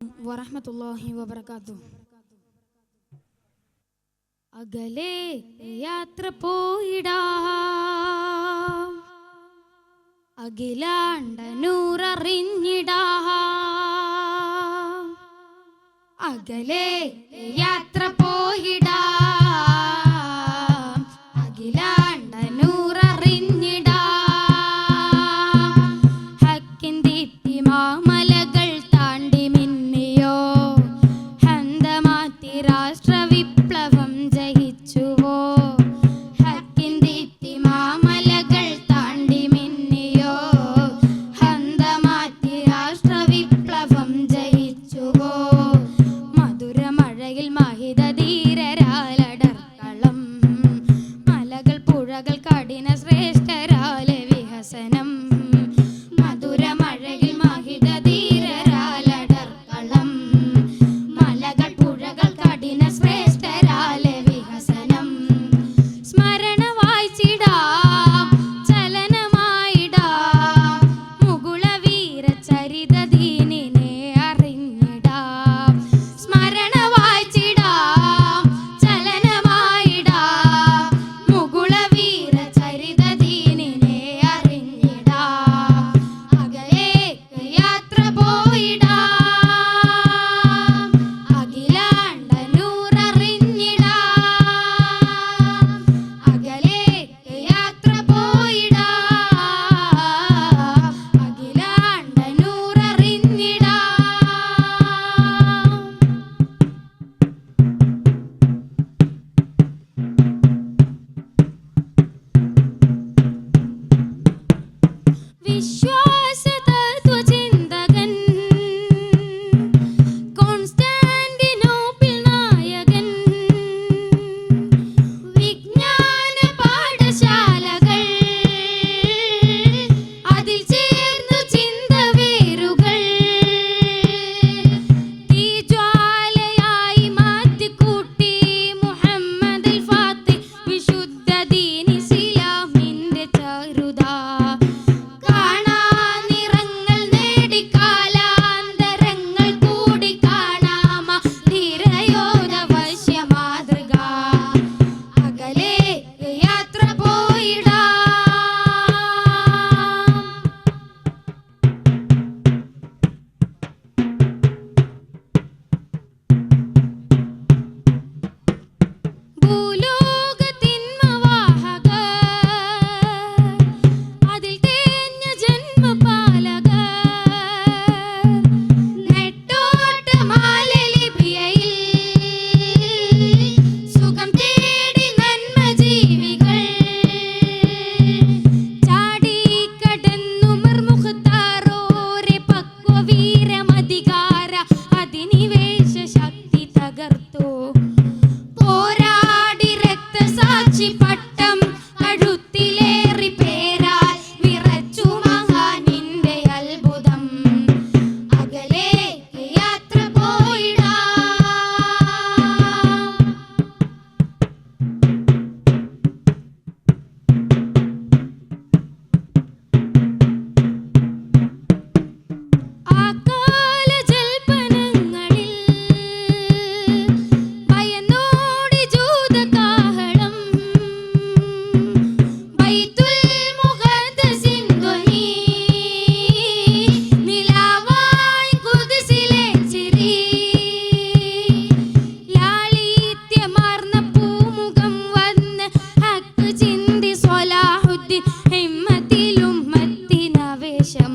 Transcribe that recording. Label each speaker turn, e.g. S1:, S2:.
S1: വറഹമത്തല്ലാഹി വബർക്കാത്തു അകലെ യാത്ര പോയിടാ. അഖിലാണ്ട നൂററിഞ്ഞിടാ അകലെ യാത്ര Listen, am ശം